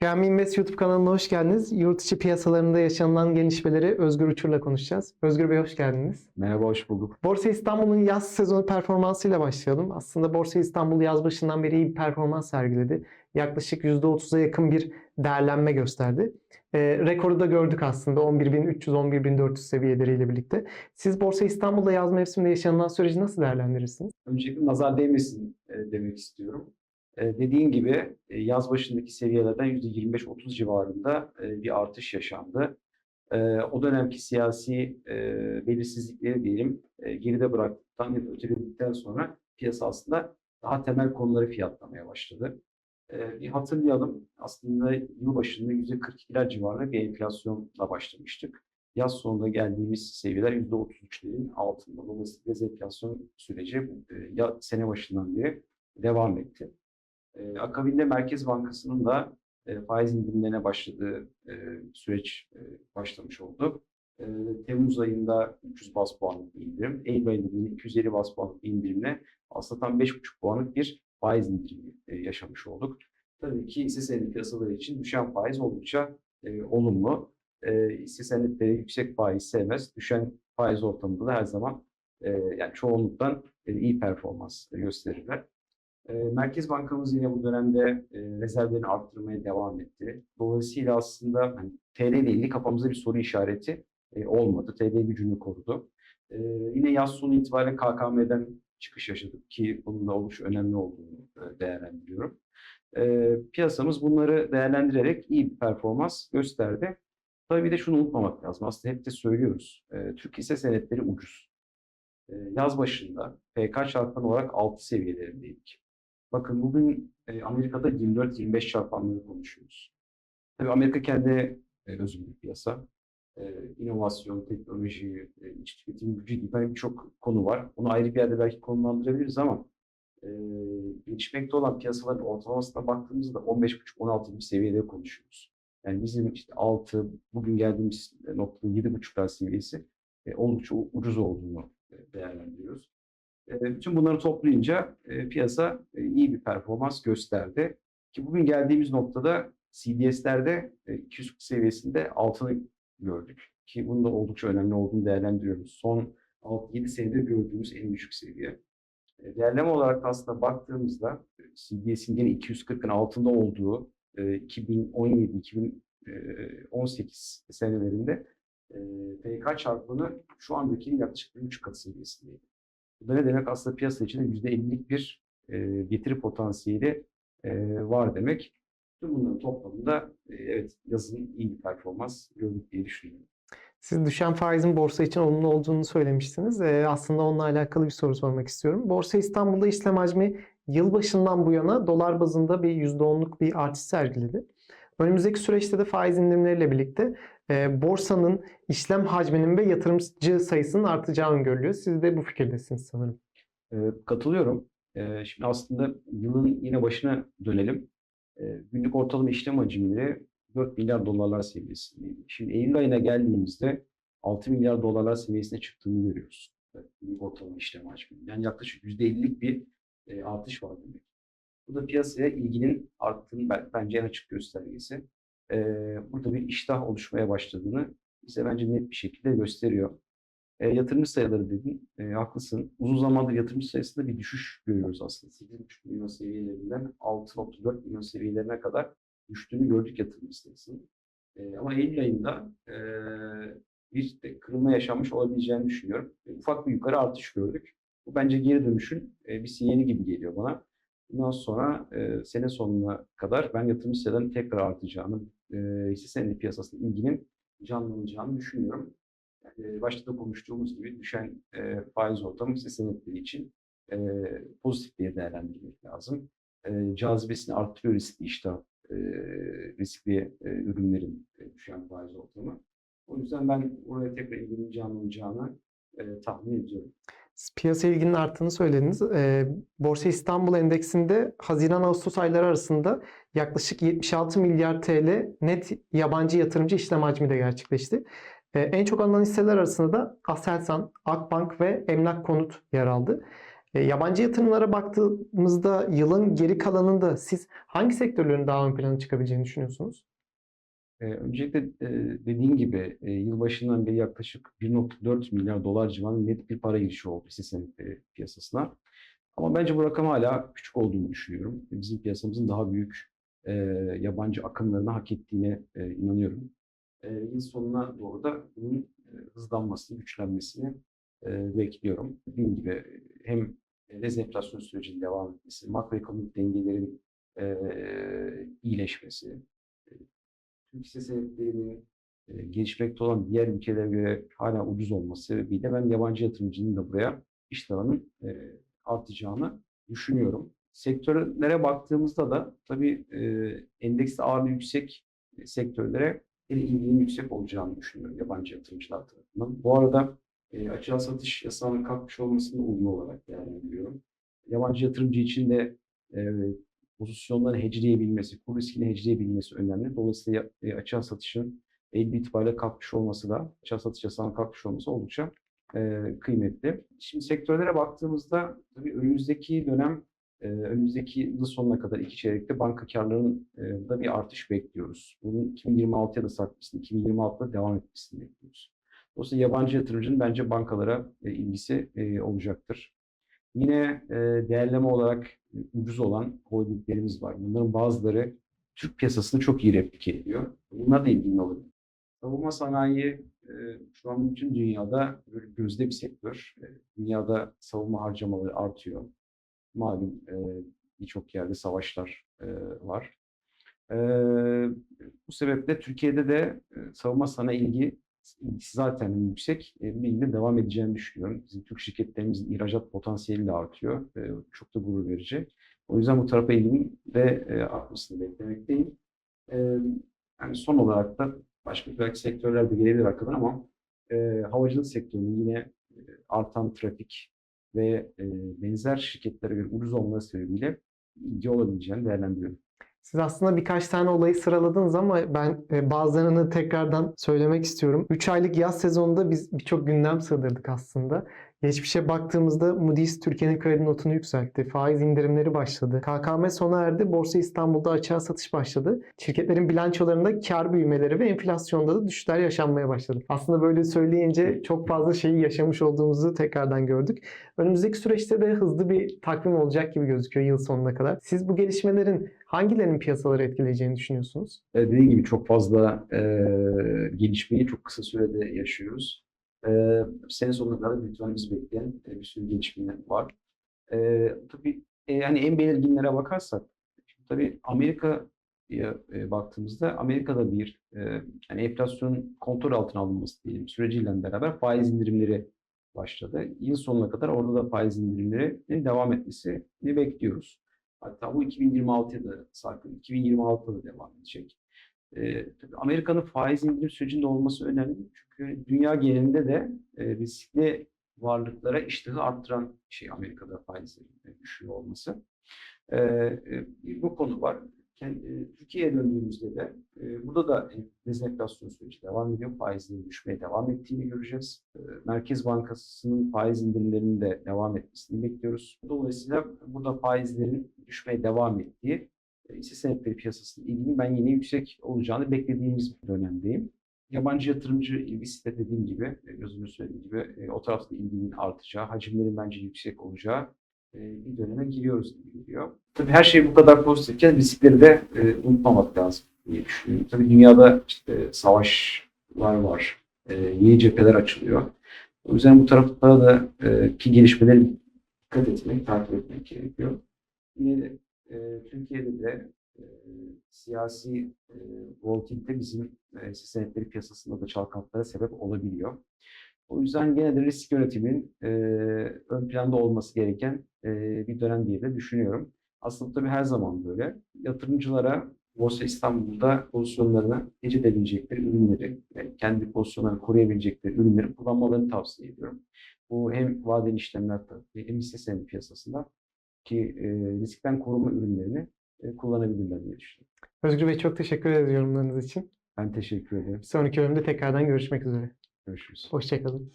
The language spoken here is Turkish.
Piyami Invest YouTube kanalına hoş geldiniz. Yurt içi piyasalarında yaşanılan gelişmeleri Özgür Uçur'la konuşacağız. Özgür Bey hoş geldiniz. Merhaba, hoş bulduk. Borsa İstanbul'un yaz sezonu performansıyla başlayalım. Aslında Borsa İstanbul yaz başından beri iyi bir performans sergiledi. Yaklaşık %30'a yakın bir değerlenme gösterdi. E, rekoru da gördük aslında 11.300-11.400 seviyeleriyle birlikte. Siz Borsa İstanbul'da yaz mevsiminde yaşanılan süreci nasıl değerlendirirsiniz? Öncelikle nazar değmesin e, demek istiyorum. E, dediğin gibi e, yaz başındaki seviyelerden %25-30 civarında e, bir artış yaşandı. E, o dönemki siyasi e, belirsizlikleri diyelim geride bıraktıktan ya da öteledikten sonra piyasa aslında daha temel konuları fiyatlamaya başladı. E, bir hatırlayalım aslında yıl başında %42'ler civarında bir enflasyonla başlamıştık. Yaz sonunda geldiğimiz seviyeler %33'lerin altında. Dolayısıyla dezenflasyon süreci ya sene başından beri devam etti. E, akabinde Merkez Bankası'nın da e, faiz indirimlerine başladığı e, süreç e, başlamış oldu. E, Temmuz ayında 300 bas puanlık bir indirim, Eylül ayında yine 250 bas puanlık bir indirimle aslında tam 5,5 puanlık bir faiz indirimi e, yaşamış olduk. Tabii ki hisse senedi piyasaları için düşen faiz oldukça e, olumlu. E, hisse senetleri yüksek faiz sevmez. Düşen faiz ortamında da her zaman e, yani çoğunluktan e, iyi performans gösterirler. E, Merkez Bankamız yine bu dönemde e, rezervlerini arttırmaya devam etti. Dolayısıyla aslında hani, TL ile ilgili kafamızda bir soru işareti e, olmadı. TL gücünü korudu. E, yine yaz sonu itibariyle KKM'den çıkış yaşadık ki bunun da oldukça önemli olduğunu e, değerlendiriyorum. E, piyasamız bunları değerlendirerek iyi bir performans gösterdi. Tabii bir de şunu unutmamak lazım. Aslında hep de söylüyoruz. Türk hisse senetleri ucuz. Yaz başında PK çarpan olarak 6 seviyelerindeydik. Bakın bugün e, Amerika'da 24-25 çarpanları konuşuyoruz. Tabii Amerika kendi e, özgür piyasa. E, inovasyon, teknoloji, e, tüketim gücü gibi hani birçok konu var. Onu ayrı bir yerde belki konumlandırabiliriz ama e, gelişmekte olan piyasaların ortalamasına baktığımızda 15,5-16 gibi seviyeleri konuşuyoruz. Yani bizim işte 6, bugün geldiğimiz noktada 7,5'lar seviyesi e, oldukça ucuz olduğunu e, değerlendiriyoruz. E, bütün bunları toplayınca e, piyasa e, iyi bir performans gösterdi. Ki bugün geldiğimiz noktada CDS'lerde e, 240 seviyesinde altını gördük. Ki bunun da oldukça önemli olduğunu değerlendiriyoruz. Son 6-7 senedir gördüğümüz en düşük seviye. Değerleme olarak da aslında baktığımızda CDS'in yine 240'ın altında olduğu 2017-2018 senelerinde PK çarpanı şu andaki yaklaşık 1,5 katı seviyesindeydi. Bu da ne demek? Aslında piyasa içinde %50'lik bir getiri potansiyeli var demek. Tüm bunların toplamında evet yazın iyi bir performans gördük diye düşünüyorum. Siz düşen faizin borsa için olumlu olduğunu söylemiştiniz. Ee, aslında onunla alakalı bir soru sormak istiyorum. Borsa İstanbul'da işlem hacmi yılbaşından bu yana dolar bazında bir %10'luk bir artış sergiledi. Önümüzdeki süreçte de faiz indirimleriyle birlikte e, borsanın işlem hacminin ve yatırımcı sayısının artacağı öngörülüyor. Siz de bu fikirdesiniz sanırım. E, katılıyorum. E, şimdi aslında yılın yine başına dönelim. Günlük ortalama işlem hacimleri 4 milyar dolarlar seviyesindeydi. Şimdi Eylül ayına geldiğimizde 6 milyar dolarlar seviyesine çıktığını görüyoruz. Günlük ortalama işlem hacmi. Yani yaklaşık %50'lik bir artış var demek. Bu da piyasaya ilginin arttığını bence en açık göstergesi. E, burada bir iştah oluşmaya başladığını bize bence net bir şekilde gösteriyor. E, yatırımcı sayıları dedin, e, haklısın. Uzun zamandır yatırımcı sayısında bir düşüş görüyoruz aslında. 8,5 milyon seviyelerinden 6.4 milyon seviyelerine kadar düştüğünü gördük yatırımcı sayısının. E, ama Eylül ayında e, bir de kırılma yaşanmış olabileceğini düşünüyorum. E, ufak bir yukarı artış gördük. Bu bence geri dönüşün e, bir sinyali gibi geliyor bana. Bundan sonra e, sene sonuna kadar ben yatırımcı sayılarının tekrar artacağını, hisse senedi piyasasında ilginin canlanacağını düşünüyorum. E, başta da konuştuğumuz gibi düşen e, faiz ortamı hisse senetleri için e, pozitif diye değerlendirmek lazım. E, cazibesini arttırıyor riskli iştah, e, riskli e, ürünlerin e, düşen faiz ortamı. O yüzden ben oraya tekrar ilginin canlanacağını e, tahmin ediyorum. Piyasa ilginin arttığını söylediniz. E, Borsa İstanbul Endeksinde Haziran-Ağustos ayları arasında yaklaşık 76 milyar TL net yabancı yatırımcı işlem hacmi de gerçekleşti. E, en çok alınan hisseler arasında da Aselsan, Akbank ve Emlak Konut yer aldı. E, yabancı yatırımlara baktığımızda yılın geri kalanında siz hangi sektörlerin daha ön plana çıkabileceğini düşünüyorsunuz? Ee, öncelikle e, dediğin gibi e, yılbaşından beri yaklaşık 1.4 milyar dolar civarında net bir para girişi oldu hisse senetleri piyasasına. Ama bence bu rakam hala küçük olduğunu düşünüyorum. Bizim piyasamızın daha büyük e, yabancı akımlarını hak ettiğine e, inanıyorum. E, yıl sonuna doğru da bunun e, hızlanmasını, güçlenmesini e, bekliyorum. Dediğim gibi hem dezenflasyon sürecinin devam etmesi, makroekonomik dengelerin e, iyileşmesi, Türk hisse senetlerinin e, gelişmekte olan diğer ülkelere göre hala ucuz olması sebebiyle ben yabancı yatırımcının da buraya iştahının e, artacağını düşünüyorum. Sektörlere baktığımızda da tabii e, endekste ağırlığı yüksek e, sektörlere ilginin yüksek olacağını düşünüyorum yabancı yatırımcılar tarafından. Bu arada e, açığa satış yasağının kalkmış olmasını uyumlu olarak değerlendiriyorum. Yabancı yatırımcı için de e, pozisyonları hedgeleyebilmesi, kur riskini hedgeleyebilmesi önemli. Dolayısıyla e, açığa satışın el itibariyle kalkmış olması da, açığa satış yasağının kalkmış olması oldukça e, kıymetli. Şimdi sektörlere baktığımızda tabii önümüzdeki dönem, e, önümüzdeki yıl sonuna kadar iki çeyrekte banka karlarının e, bir artış bekliyoruz. Bunun 2026'ya da sarkmasını, 2026'da devam etmesini bekliyoruz. Dolayısıyla yabancı yatırımcının bence bankalara e, ilgisi olacaktır. Yine e, değerleme olarak ucuz olan holdinglerimiz var. Bunların bazıları Türk piyasasını çok iyi replike ediyor. Bunlar da ilgili olabilir. Savunma sanayi e, şu an bütün dünyada böyle gözde bir sektör. E, dünyada savunma harcamaları artıyor. Malum e, birçok yerde savaşlar e, var. E, bu sebeple Türkiye'de de e, savunma sanayi ilgi zaten yüksek. E, bir ilgi devam edeceğini düşünüyorum. Bizim Türk şirketlerimizin ihracat potansiyeli de artıyor. E, çok da gurur verici. O yüzden bu tarafa ilginin de e, artmasını beklemekteyim. E, yani son olarak da başka belki sektörler de gelebilir arkadan ama e, havacılık sektörünün yine e, artan trafik ve e, benzer şirketlere göre ucuz olması sebebiyle ilgi olabileceğini değerlendiriyorum. Siz aslında birkaç tane olayı sıraladınız ama ben e, bazılarını tekrardan söylemek istiyorum. 3 aylık yaz sezonunda biz birçok gündem sığdırdık aslında. Geçmişe baktığımızda Moody's Türkiye'nin kredi notunu yükseltti. Faiz indirimleri başladı. KKM sona erdi. Borsa İstanbul'da açığa satış başladı. Şirketlerin bilançolarında kar büyümeleri ve enflasyonda da düşüşler yaşanmaya başladı. Aslında böyle söyleyince çok fazla şeyi yaşamış olduğumuzu tekrardan gördük. Önümüzdeki süreçte de hızlı bir takvim olacak gibi gözüküyor yıl sonuna kadar. Siz bu gelişmelerin hangilerinin piyasaları etkileyeceğini düşünüyorsunuz? E, dediğim gibi çok fazla e, gelişmeyi çok kısa sürede yaşıyoruz. E, sene sonuna kadar bizi bekleyen e, bir sürü gelişme var. E, tabii e, yani en belirginlere bakarsak, şimdi tabii Amerika'ya e, baktığımızda Amerika'da bir e, yani enflasyonun kontrol altına alınması diyelim süreciyle beraber faiz indirimleri başladı. Yıl sonuna kadar orada da faiz indirimleri devam etmesini bekliyoruz. Hatta bu 2026'ya da sarkın, 2026'da da devam edecek. Ee, tabii Amerika'nın faiz indirim sürecinde olması önemli. Çünkü dünya genelinde de e, riskli varlıklara iştahı arttıran şey Amerika'da faizlerin düşüyor olması. Ee, e, bu konu var. Kendi, Türkiye'ye döndüğümüzde de e, burada da dezenflasyon süreci devam ediyor. Faizlerin düşmeye devam ettiğini göreceğiz. E, Merkez Bankası'nın faiz indirimlerinin de devam etmesini bekliyoruz. Dolayısıyla burada faizlerin düşmeye devam ettiği e, hisse senetleri piyasasının ilginin ben yine yüksek olacağını beklediğimiz bir dönemdeyim. Yabancı yatırımcı ilgisi de dediğim gibi, e, gözümün söylediği gibi e, o tarafta ilginin artacağı, hacimlerin bence yüksek olacağı e, bir döneme giriyoruz gibi geliyor. Tabii her şey bu kadar pozitifken riskleri de e, unutmamak lazım diye düşünüyorum. Tabii dünyada işte savaşlar var, e, yeni cepheler açılıyor. O yüzden bu taraflara da e, ki gelişmeleri dikkat etmek, takip etmek gerekiyor. Yine e, Türkiye'de de e, siyasi e, volatilite bizim e, senetleri piyasasında da çalkantılara sebep olabiliyor. O yüzden gene de risk yönetiminin e, ön planda olması gereken e, bir dönem diye de düşünüyorum. Aslında tabii her zaman böyle. Yatırımcılara Borsa İstanbul'da pozisyonlarını gece edebilecekleri ürünleri, yani kendi pozisyonlarını koruyabilecekleri ürünleri kullanmalarını tavsiye ediyorum. Bu hem vadeli işlemler hem hisse senedi piyasasında ki e, riskten koruma ürünlerini e, kullanabilirler diye düşünüyorum. Özgür Bey çok teşekkür ederiz yorumlarınız için. Ben teşekkür ederim. Sonraki bölümde tekrardan görüşmek üzere. Görüşürüz. Hoşçakalın.